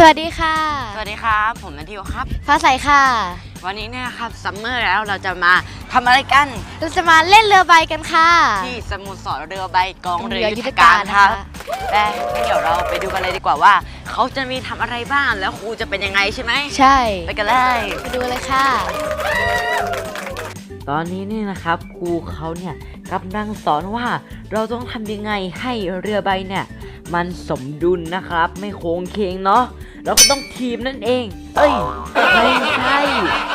สวัสดีค่ะ สวัสดีครับ ผมนันทิวครับ ฟ้าใสค่ะ วันนี้เนี่ยครับซัมเมอร์แล้วเราจะมาทำอะไรกัน เราจะมาเล่นเรือใบกันค่ะ ที่สโมุทรสรเรือใบกองเรือเรือยุยุททธธกาการรครับนะคะแต่งั้นเดี๋ยวเราไปดูกันเลยดีกว่าว่า เขาจะมีทำอะไรบ้างแล้วครูจะเป็นยังไงใช่ไหมใช่ ไปกันเลยไปดูเลยค่ะ ตอนนี้นี่นะครับครูเขาเนี่ยกำลังสอนว่าเราต้องทำยังไงให้เรือใบเนี่ย มันสมดุลนะครับ ไม่โค้งเคงเนาะเราก็ต้องทีมนั่นเอง เอ้ยไม่ใช่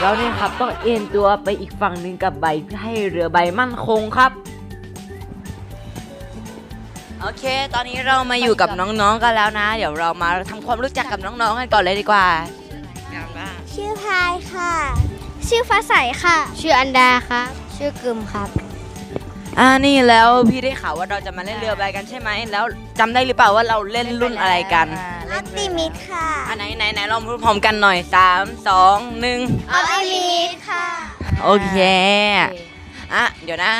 เราเนี่ยครับต้องเอ็นตัวไปอีกฝั่งหนึ่งกับใบเพื่อให้เรือใบมั่นคงครับ โอเค ตอนนี้เรามาอยู่กับน้องๆกันแล้วนะ เดี๋ยวเรามาทำความรู้จักกับน้องๆกันก่อนเลยดีกว่าอย่างบ้างชื่อพายค่ะ ชื่อฟ้าใสค่ะ ชื่ออันดาครับ ชื่อกึมครับ อ่านี่แล้วพี่ได้ข่าวว่าเราจะมาเล่นเรือใบกันใช่ไหมแล้วจำได้หรือเปล่าว่าเราเล่นรุ่นอะไรกันออปติมิตค่ะอันไหนไหนไหนลองพูดพร้อมกันหน่อยสามสองหนึ่งออปติมิตค่ะโอเคอะเดี๋ยวนะ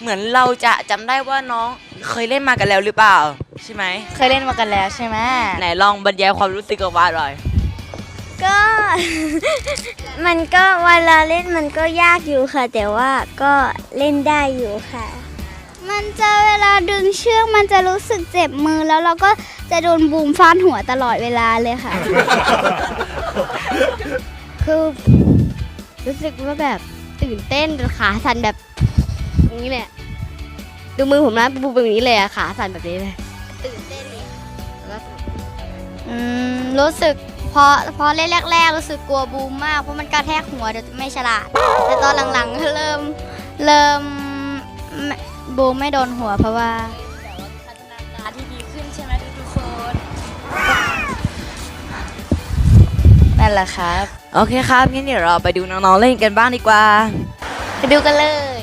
เหมือนเราจะจำได้ว่าน้องเคยเล่นมากันแล้วหรือเปล่า ใช่ไหมเคยเล่นมากันแล้วใช่ไหมไหนลองบรรยายความรู้สึกกับว่าหน่อย ก็ มันก็เวลาเล่นมันก็ยากอยู่ค่ะ แต่ว่าก็เล่นได้อยู่ค่ะ มันจะเวลาดึงเชือกมันจะรู้สึกเจ็บมือแล้วเราก็จะโดนบูมฟาดหัวตลอดเวลาเลยค่ะ คือรู้สึกว่าแบบตื่นเต้นจนขาสั่นแบบอย่างนี้เลยอะดูมือผมนะบูมแบบนี้เลยอะขาสั่นแบบนี้เลยตื่นเต้นเลยแล้วก็อืมรู้สึก พอพอเล่นแรกๆรู้สึกกลัวบูมมากเพราะมันกระแทกหัวเดี๋ยวจะไม่ฉลาด แต่ตอนหลังๆก็เริ่มเริ่มไม่บูมไม่โดนหัวเพราะว่าพัฒนาการที่ดีขึ้นใช่ไหมทุกคนนั่นแหละครับ โอเคครับงั้นเดี๋ยวเราไปดูน้องๆเล่นกันบ้างดีกว่าไปดูกันเลย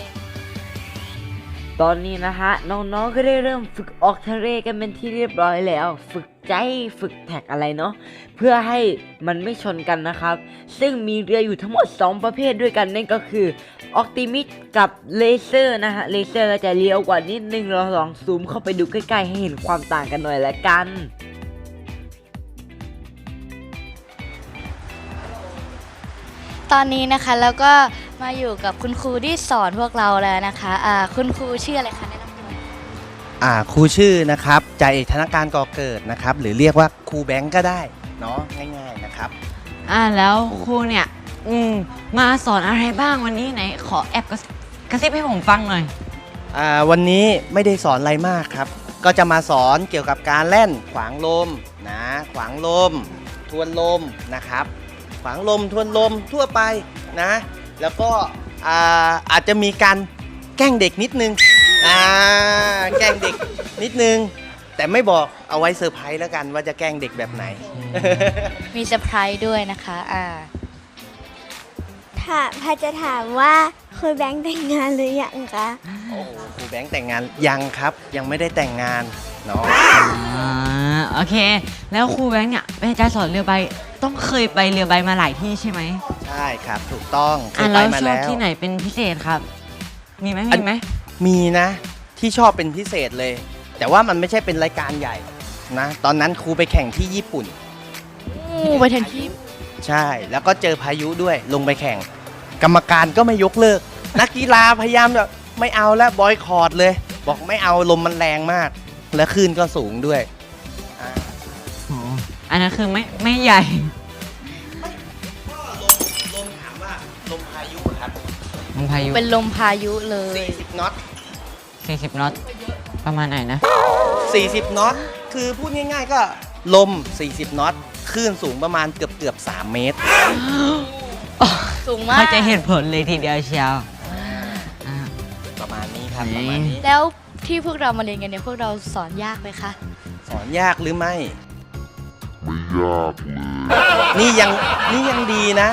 ตอนนี้นะฮะน้องๆก็ได้เริ่มฝึกออกทะเลกันเป็นที่เรียบร้อยแล้ว ฝึก ใจฝึกแท็กอะไรเนาะเพื่อให้มันไม่ชนกันนะครับ ซึ่งมีเรืออยู่ทั้งหมด 2 ประเภทด้วยกันนั่นก็คือออ t ติมิ s กับเลเซอร์นะฮะเลเซอร์จะเลี้ยวกว่านิดนึงเราลองซูมเข้าไปดูใกล้ๆ ให้เห็นความต่างกันหน่อยละกันตอนนี้นะคะแล้วก็มาอยู่กับคุณครูที่สอนพวกเราแล้วนะคะ คุณครูชื่ออะไรคะแนะนำ อ่าครูชื่อนะครับจ่าเอกธนการก่อเกิดนะครับ หรือเรียกว่าครูแบงก์ก็ได้เนาะง่ายๆนะครับ อ่าแล้วครูเนี่ยอืมมาสอนอะไรบ้างวันนี้ไหนขอแอบกระซิบกระซิบให้ผมฟังหน่อย อ่าวันนี้ไม่ได้สอนอะไรมากครับ ก็จะมาสอนเกี่ยวกับการแล่นขวางลมนะขวางลม ทวนลมนะครับ ขวางลมทวนลมทั่วไปนะ แล้วก็อ่าอาจจะมีการแกล้งเด็กนิดนึง อ่าแกล้งเด็กนิดนึง แต่ไม่บอกเอาไว้เซอร์ไพรส์แล้วกันว่าจะแกล้งเด็กแบบไหน มีเซอร์ไพรส์ด้วยนะคะ อ่าค่ะพายจะถามว่าคุยแบงค์แต่งงานหรือยังคะ โอ้โหครูแบงค์แต่งงานยังครับ ยังไม่ได้แต่งงานเนาะอ่าโอเค แล้วครูแบงค์เนี่ยเป็นอาจารย์สอนเรือใบต้องเคยไปเรือใบมาหลายที่ใช่ไหมใช่ครับ ถูกต้องเคอ่ายไปแล้วมาชอบแล้ว ที่ไหนเป็นพิเศษครับ มีไหมอัมีนไหม มีนะที่ชอบเป็นพิเศษเลย แต่ว่ามันไม่ใช่เป็นรายการใหญ่นะ ตอนนั้นครูไปแข่งที่ญี่ปุ่น อู้ไปทันทีใช่ แล้วก็เจอพายุด้วยลงไปแข่ง กรรมการก็ไม่ยกเลิก นักกีฬาพยายามแบบไม่เอาแล้วบอยคอรดเลย บอกไม่เอาลมมันแรงมาก และคลื่นก็สูงด้วยอ่าอ๋ออันนั้นคือไม่ไม่ใหญ่ ลมพายุ เป็นลมพายุเลย 40น็อต40น็อตประมาณไหนนะ 40น็อตคือพูดง่าย ๆ ก็ลม 40น็อตคลื่นสูงประมาณเกือบเกือบๆ3เมตร สูงมากเขาจะเห็นผลเลยทีเดียวเชียวอ่าประมาณนี้ครับไหนประมาณนี้แล้วที่พวกเรามาเรียนกันเนี่ยพวกเราสอนยากไหมคะ สอนยากหรือไม่ไม่ยากเลยนี่ยังนี่ยังดีนะ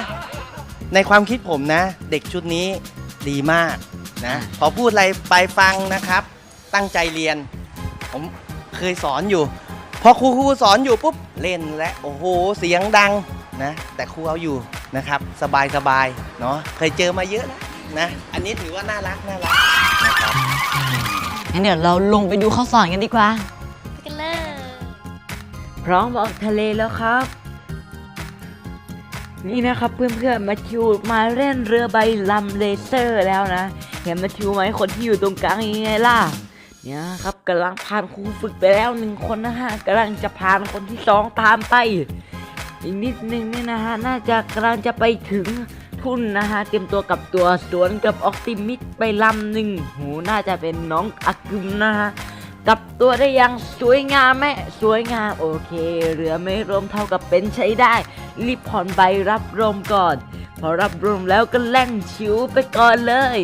ในความคิดผมนะ เด็กชุดนี้ ดีมากนะพอพูดอะไรไปฟังนะครับ ตั้งใจเรียน ผมเคยสอนอยู่ พอครูครูสอนอยู่ปุ๊บเล่นและโอ้โหเสียงดังนะ แต่ครูเอาอยู่นะครับ สบายสบายเนาะเคยเจอมาเยอะแล้วนะอันนี้ถือว่าน่ารักน่ารักนะครับงั้นเดี๋ยวเราลงไปดูเขาสอนกันดีกว่าไปกันเลย พร้อมออกทะเลแล้วครับ นี่นะครับเพื่อนๆมาทิวมาเล่นเรือใบลำเลเซอร์แล้วนะเห็นมาทิวไหมคนที่อยู่ตรงกลางยังไงล่ะเนี่ยครับกำลังผ่านครูฝึกไปแล้วหนึ่งคนนะฮะกำลังจะผ่านคนที่สองตามไปอีกนิดนึงเนี่ยนะฮะน่าจะกำลังจะไปถึงทุนนะฮะเตรียมตัวกับตัวสวนกับออกติมิดไปลำหนึ่งโหน่าจะเป็นน้องอากุมนะฮะ กลับตัวได้ย่างสวยงามไหมสวยงามโอเคเรือไม่ร่มเท่ากับเป็นใช้ได้ รีบผ่อนใบรับลมก่อน พอรับลมแล้วก็แล่นชิวไปก่อนเลย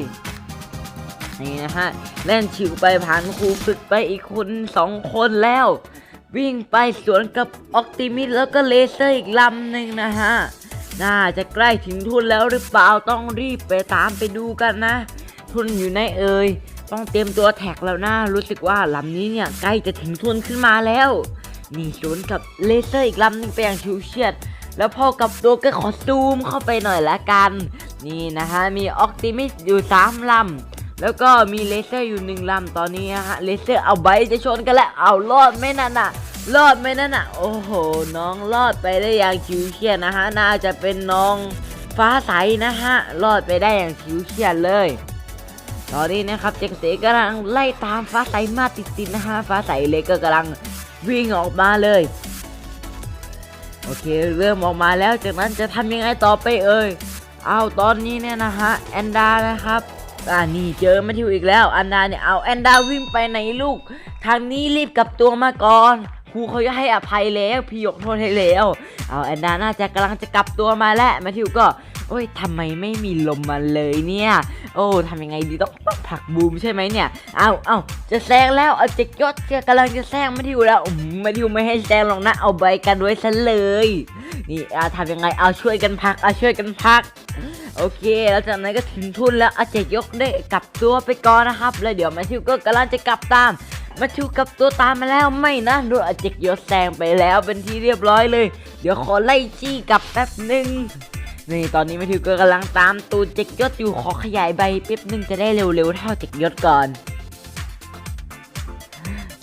นี่นะฮะเล่นชิวไปผ่านครูฝึกไปอีกคนสองคนแล้ว วิ่งไปสวนกับออกติมิสแล้วก็เลเซอร์อีกลำหนึ่งนะฮะน่าจะใกล้ถึงทุนแล้วหรือเปล่าต้องรีบไปตามไปดูกันนะ ทุนอยู่ในเอ่ย ต้องเตรียมตัวแท็กแล้วนะรู้สึกว่าลำนี้เนี่ยใกล้จะถึงทุนขึ้นมาแล้วนี่สวนกับเลเซอร์อีกลำหนึงไปอย่างชิวเฉียด แล้วพอกับตัวก็ขอซูมเข้าไปหน่อยละกัน นี่นะฮะมีออกติมิสอยู่สามลำแล้วก็มีเลเซอร์อยู่หนึ่งลำตอนนี้นะฮะเลเซอร์เอาใบจะชนกันแล้วเอารอดไหมนั่นน่ะรอดไหมนั่นน่ะโอ้โห น้องรอดไปได้อย่างชิวเฉียดนะฮะน่าจะเป็นน้องฟ้าใสนะฮะรอดไปได้อย่างชิวเฉียดเลย ตอนนี้นะครับเจงเสกำลังไล่ตามฟ้าใสมาติดๆนะฮะฟ้าใสเล็กก็กำลังวิ่งออกมาเลยโอเคเริ่มออกมาแล้วจากนั้นจะทำยังไงต่อไปเอ่ยเอาตอนนี้เนี่ยนะฮะแอนดานะครับอ่านี่เจอมาทิวอีกแล้วอันดาเนี่ยเอาแอนดาวิ่งไปไหนลูก ทางนี้รีบกลับตัวมาก่อน ครูเขาจะให้อภัยแล้วพี่ยกโทษให้แล้ว เอาแอนดาน่าจะกำลังจะกลับตัวมาแล้วมาทิวก็ โอ้ยทำไมไม่มีลมมาเลยเนี่ย โอ้ทำยังไงดีต้องต้องผลักบูมใช่ไหมเนี่ย เอาเอาจะแซงแล้วเอาเจ็กยศกำลังจะแซงมาทิวแล้วอืมมาทิวไม่ให้แซงหรอกนะเอาใบกันไว้ซะเลย นี่อาทำยังไงเอาช่วยกันพักเอาช่วยกันพักโอเค แล้วจากนั้นก็ถึงทุนแล้วอาเจกยกได้กลับตัวไปก่อนนะครับ แล้วเดี๋ยวแมทธิวก็กำลังจะกลับตาม มทธิวกลับตัวตามมาแล้วไม่นะโดนอาเจกยศแซงไปแล้วเป็นที่เรียบร้อยเลย เดี๋ยวขอไล่จี้กลับแป๊บหนึ่งนี่ตอนนี้แมทธิวก็กำลังตามตูนเจกยศอยู่ขอขยายใบแป๊บหนึ่งจะได้เร็วๆเท่าเจกยศก่อน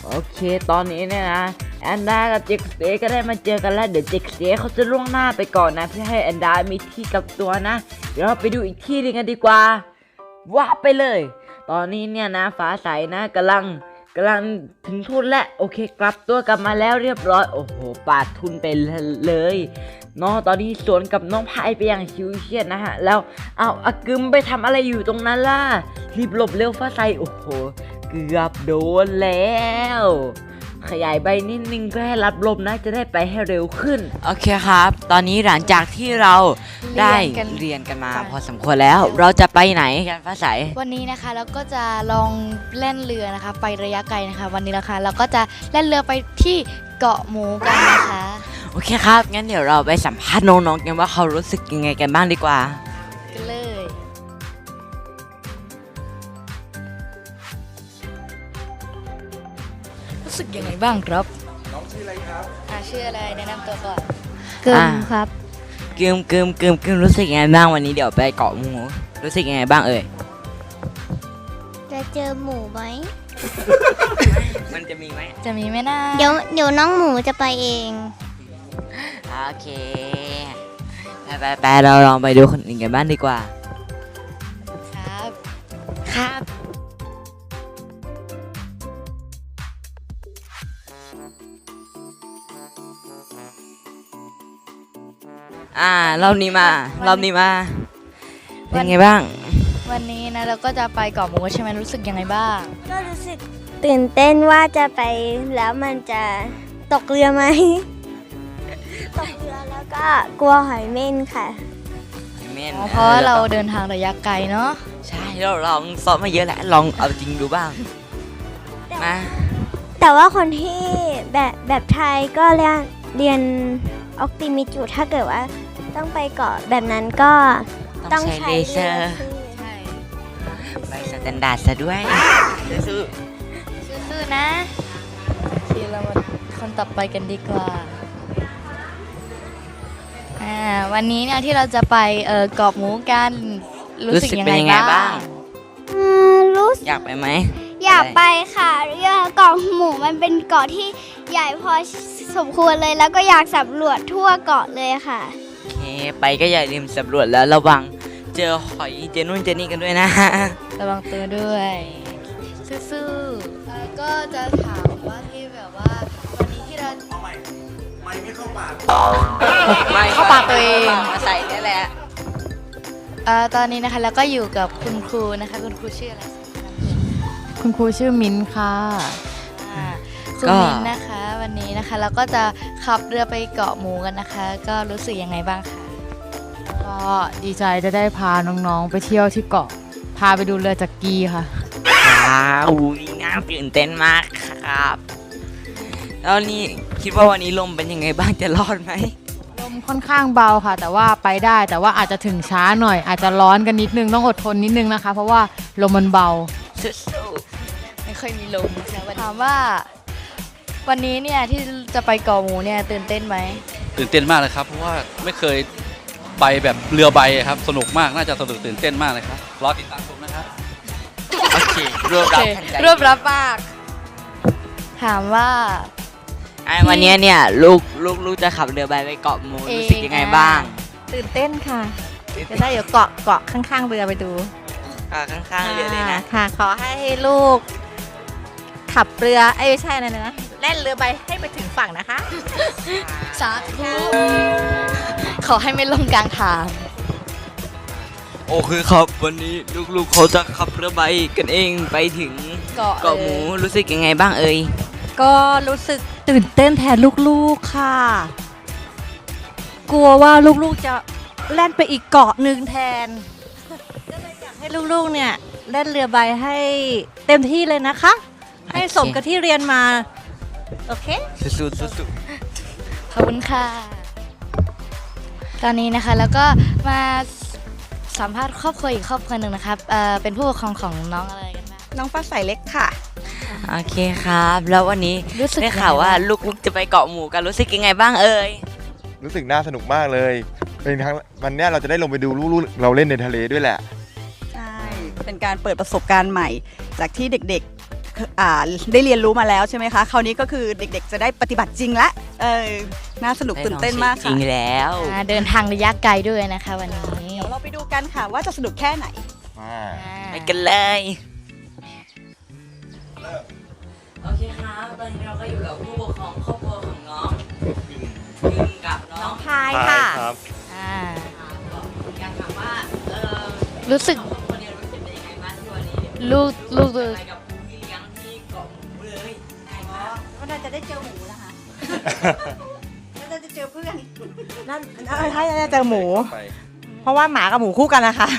โอเคตอนนี้เนี่ยนะแอนดากับเจคเซก็ได้มาเจอกันแล้วเดี๋ยวเจคเซเขาจะล่วงหน้าไปก่อนนะ เพื่อให้แอนดามีที่กับตัวนะ เดี๋ยวเราไปดูอีกที่หนึงกันดีกว่าว่าไปเลย ตอนนี้เนี่ยนะฟ้าใสนะกำลัง กำลังถึงทุนแล้วโอเคกลับตัวกลับมาแล้วเรียบร้อยโอ้โหปาดทุนไปเลยเนาะตอนนี้สวนกับน้องพายไปอย่างชิวเชียดนะฮะ แล้วเอาอากึมไปทำอะไรอยู่ตรงนั้นล่ะรีบหลบเร็วฟ้าใสโอ้โห เกือบโดนแล้ว ขยายใบนิดนึงเพื่อให้รับลมนะจะได้ไปให้เร็วขึ้น โอเคครับ ตอนนี้หลังจากที่เราได้เรียนกัน เรียนกันมาไปพอสมควรแล้ว เราจะไปไหนกันฟ้าใส วันนี้นะคะเราก็จะลองเล่นเรือนะคะ ไประยะไกลนะคะ วันนี้นะคะ เราก็จะเล่นเรือไปที่เกาะหมูกันนะคะ โอเคครับ งั้นเดี๋ยวเราไปสัมภาษณ์น้องๆกันว่าเขารู้สึกยังไงกันบ้างดีกว่า สึกยังไงบ้างครับ น้องชื่ออะไรครับ อ่าชื่ออะไรแนะนำตัวก่อนเกินอ่า ครับ กึมกึมกึมกึมรู้สึกยังไงบ้างวันนี้เดี๋ยวไปเกาะหมูรู้สึกยังไงบ้างเอ่ยจะเจอหมูไหม มันจะมีไหมจะมีไหมนะเดี๋ยวเดี๋ยวน้องหมูจะไปเอง โอเคไปไปไปเราลองไปดูคนอื่นกันบ้างดีกว่า ครับ ครับ อ่ารอบนี้มารอบนี้มาเป็นไงบ้าง วันนี้นะเราก็จะไปเกาะหมูใช่ไหมรู้สึกยังไงบ้าง ก็รู้สึกตื่นเต้นว่าจะไปแล้วมันจะตกเรือไหม ตกเรือแล้วก็กลัวหอยเม่นค่ะเม่นอ๋อเพราะว่าเราเดินทางระยะไกลเนาะใช่เราลองซ้อมมาเยอะแล้วลองเอาจริงดูบ้างมาแต่ว่าคนที่แบบแบบไทยก็เรียนเรียนออกติมิจูถ้าเกิดว่า ต้องไปเกาะแบบนั้นก็ต้ต้อองงใช้ใช้เลเซอเรือร์สิใช่ใบสแตนดาร์ดซะด้วยสู้สู้ๆนะโอเคเรามาคนต่อไปกันดีกว่าอ่าวันนี้เนี่ยที่เราจะไปเอ่อเกาะหมูกันรู้รู้สึกสึกยังเป็นไงยังไงบ้าบ้างงอืมรู้สึกอยากไปไหมอยากไปค่ะเรือเกาะหมูมันเป็นเกาะที่ใหญ่พอสมควรเลยแล้วก็อยากสำรวจทั่วเกาะเลยค่ะโอเค ไปก็อย่าลืมสำรวจแล้วระวังเจอหอยเจอนู่นเจอนี่กันด้วยนะ ระวังตัวด้วยสู้ๆแล้วก็จะถามว่าที่แบบว่า วันนี้ที่เราไม่เข้าปากตัวเองมาใส่นี่แหละเอ่อตอนนี้นะคะแล้วก็อยู่กับคุณครูนะคะ คุณครูชื่ออะไร คุณครูชื่อมิ้นท์ค่ะ อ่าคุณก็มินนะคะ วันนี้นะคะเราก็จะขับเรือไปเกาะหมูกันนะคะ ก็รู้สึกยังไงบ้างคะก็ดีใจจะได้พาน้องๆ ไปเที่ยวที่เกาะ พาไปดูเรือจักรีค่ะว้าวน่าตื่นเต้นมากครับ แล้วนี่คิดว่าวันนี้ลมเป็นยังไงบ้างจะรอดไหมลมค่อนข้างเบาค่ะ แต่ว่าไปได้แต่ว่าอาจจะถึงช้าหน่อย อาจจะร้อนกันนิดนึงต้องอดทนนิดนึงนะคะ เพราะว่าลมมันเบาสู้ไม่ค่อยมีลมนะคะวันถามว่า วันนี้เนี่ยที่จะไปเกาะหมูเนี่ยตื่นเต้นไหมตื่นเต้นมากเลยครับ เพราะว่าไม่เคยไปแบบเรือใบอะครับ สนุกมากน่าจะสนุกตื่นเต้นมากเลยครับรอติดตามชมนะครับๆโอเครวบรัดทันใจรวบรับมาก ถามว่าไอ้วันเนี้ยเนี่ยลูกลูกลูกจะขับเรือใบไปเกาะหมูเอง รู้สึกยังไงบ้างตื่นเต้นค่ะ จะได้เดี๋ยวเกาะเกาะข้างๆเรือไปดูอ่าข้างๆเรือเลยนะ ค่ะ ขอให้ลูก ขับเรือเอ้ยไม่ใช่อะไรนะ แล่นเรือไปให้ไปถึงฝั่งนะคะ สาธุ ขอให้ไม่ลงกลางทาง โอเคครับ วันนี้ลูกๆเขาจะขับเรือใบกันเองไปถึงเกาะเกาะหมูรู้สึกยังไงบ้างเอ่ยก็รู้สึกตื่นเต้นแทนลูกๆค่ะ กลัวว่าลูกๆจะแล่นไปอีกเกาะหนึ่งแทน ก็เลยอยากให้ลูกๆเนี่ยเล่นเรือใบให้เต็มที่เลยนะคะ ให้สมกับที่เรียนมา โอเค สู้ๆสู้ขอบคุณค่ะ ตอนนี้นะคะแล้วก็มาสัมภาษณ์ครอบครัวอีกครอบครัวหนึ่งนะครับเอ่อเป็นผู้ปกครองของน้องอะไรกันบ้าง น้องฟ้าใสเล็กค่ะ ๆโอเคครับ แล้ววันนี้รู้สึกได้ข่าวว่าลูกๆจะไปเกาะหมูกันรู้สึกยังไงบ้างเอ่ยรู้สึกน่าสนุกมากเลย เป็นครั้งวันเนี้ยเราจะได้ลงไปดูลูกๆเราเล่นในทะเลด้วยแหละ ใช่ เป็นการเปิดประสบการณ์ใหม่ จากที่เด็กๆอ่า ได้เรียนรู้มาแล้วใช่ไหมคะ คราวนี้ก็คือเด็กๆ จะได้ปฏิบัติจริงละเออน่าสนุกตื่นเต้นมากจค่ะริงแล้ว อ่าเดินทางระยะไกลด้วยนะคะวันนี้เดี๋ยวเราไปดูกันค่ะว่าจะสนุกแค่ไหนไปกันเลย โอเคครับตอนนี้เราก็อยู่กับผู้ปกครองครอบครัวของน้องยืนกับน้องพายค่ะอ่าอยากถามว่าเออรู้สึกครอบครัวเนี่ยรู้สึกเป็นยังไงบ้างที่วันนี้ลูกลูกไปกับ จะได้เจอหมูนะคะน่าจะเจอเพื่อนนั่นถ้าจะเจอหมูเพราะว่าหมากับหมูคู่กันนะคะ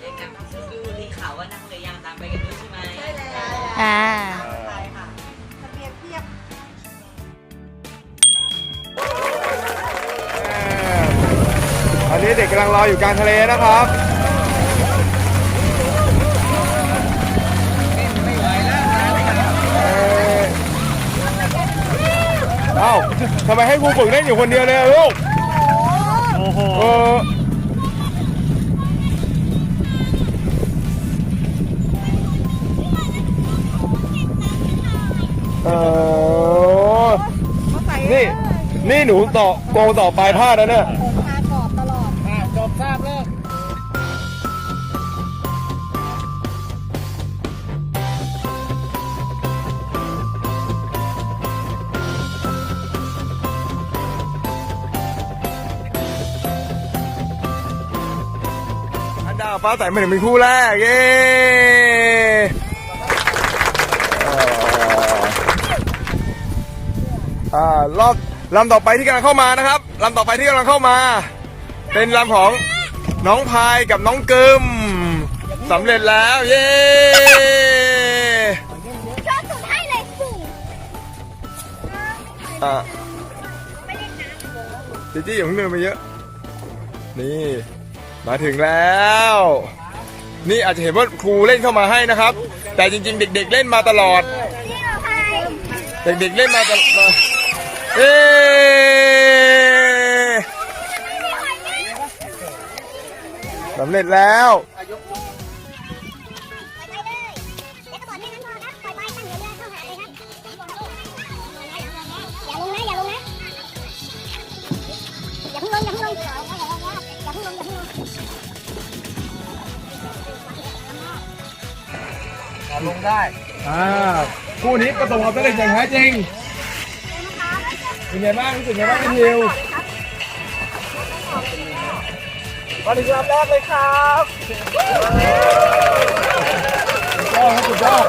เจอกันครับสู้ๆที่ข่าวว่านั่งเรือยางตามไปกันด้วยใช่ไหมอ่าตอนนี้เด็กกำลังรออยู่กลางทะเลนะครับ อ้าทำไมให้ครูฝึกเล่นอยู่คนเดียวเลยอะลูก โอ้โหเออนี่ นี่หนูต่อโกงต่อปลายผ้าแล้วเนี่ย อันดาฟ้าใสมาถึงเป็นคู่แรก เย้อ่รอบลำต่อไปที่กำลังเข้ามานะครับลำต่อไปที่กำลังเข้ามา เป็นลำของน้องพายกับน้องกึมสำเร็จแล้ว เย้อะจีจี้อย่าเพิ่งเดินไปเยอะ นี่ มาถึงแล้ว นี่อาจจะเห็นว่าครูเล่นเข้ามาให้นะครับ แต่จริง ๆ เด็ก ๆ เล่นมาตลอด เด็ก ๆ เล่นมาตลอดเอ๊สำเร็จแล้ว ได้อ่าคู่นี้ประสบความสำเร็จอย่างแท้จริงเป็นไงบ้างรู้สึกไงบ้างพี่ทิวมาถึงลำแรกเลยครับสุดยอดครับสุดยอด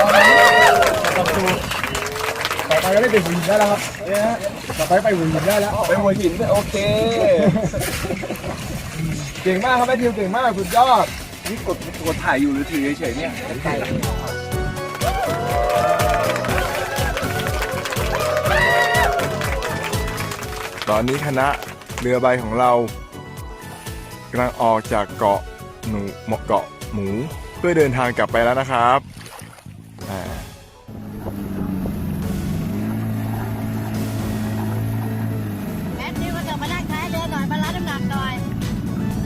ขอบคุณต่อไปก็ได้ไปหัวหินได้แล้วครับเนี่ยฮะต่อไปไปหัวหินได้แล้วไปหัวหินโอเคเก่งมากครับแม่ทิวเก่งมากสุดยอดนี่กดกดถ่ายอยู่หรือถือเฉยๆเนี่ยถ่าย ตอนนี้คณะเรือใบของเรากำลังออกจากเกาะหนูเกาะหมูเพื่อเดินทางกลับไปแล้วนะครับแมทธิวก็จะมานั่งท้ายเรือหน่อยมาลัดน้ำหนักหน่อย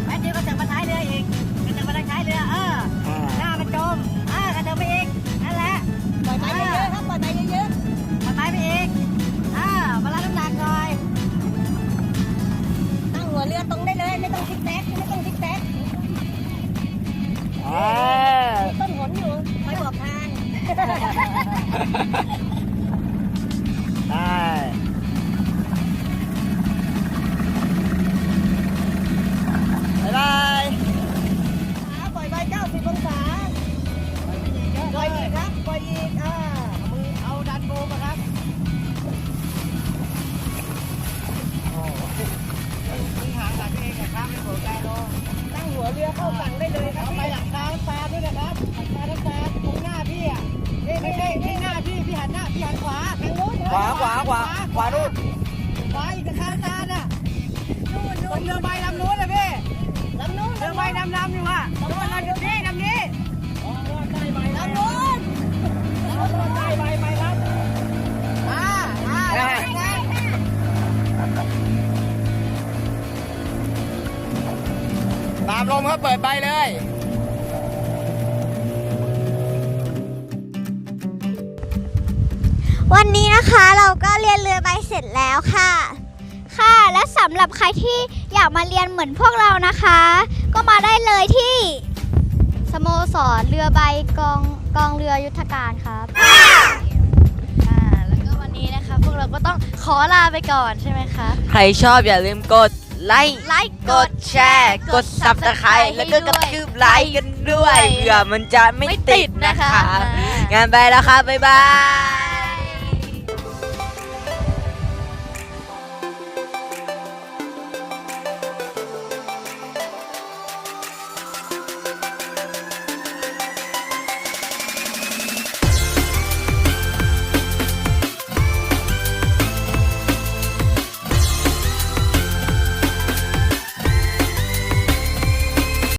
แมทธิวก็จะมาท้ายเรืออีกก็จะมานั่งท้ายเรือเออ ต้นหนอยู่คอยบอกทาง ลมครับเปิดใบเลยวันนี้นะคะเราก็เรียนเรือใบเสร็จแล้วค่ะ ค่ะ และสำหรับใครที่อยากมาเรียนเหมือนพวกเรานะคะ ก็มาได้เลยที่ สโมสรเรือใบกองกองเรือยุทธการครับอ่าแล้วก็วันนี้นะคะ พวกเราก็ต้องขอลาไปก่อนใช่ไหมคะ ใครชอบอย่าลืมกด ไลค์ไลค์กดแชร์กด subscribe แล้วก็กระทืบไลค์กันด้วยเผื่อมันจะไม่ติดนะคะงานไปแล้วค่ะบ๊ายบาย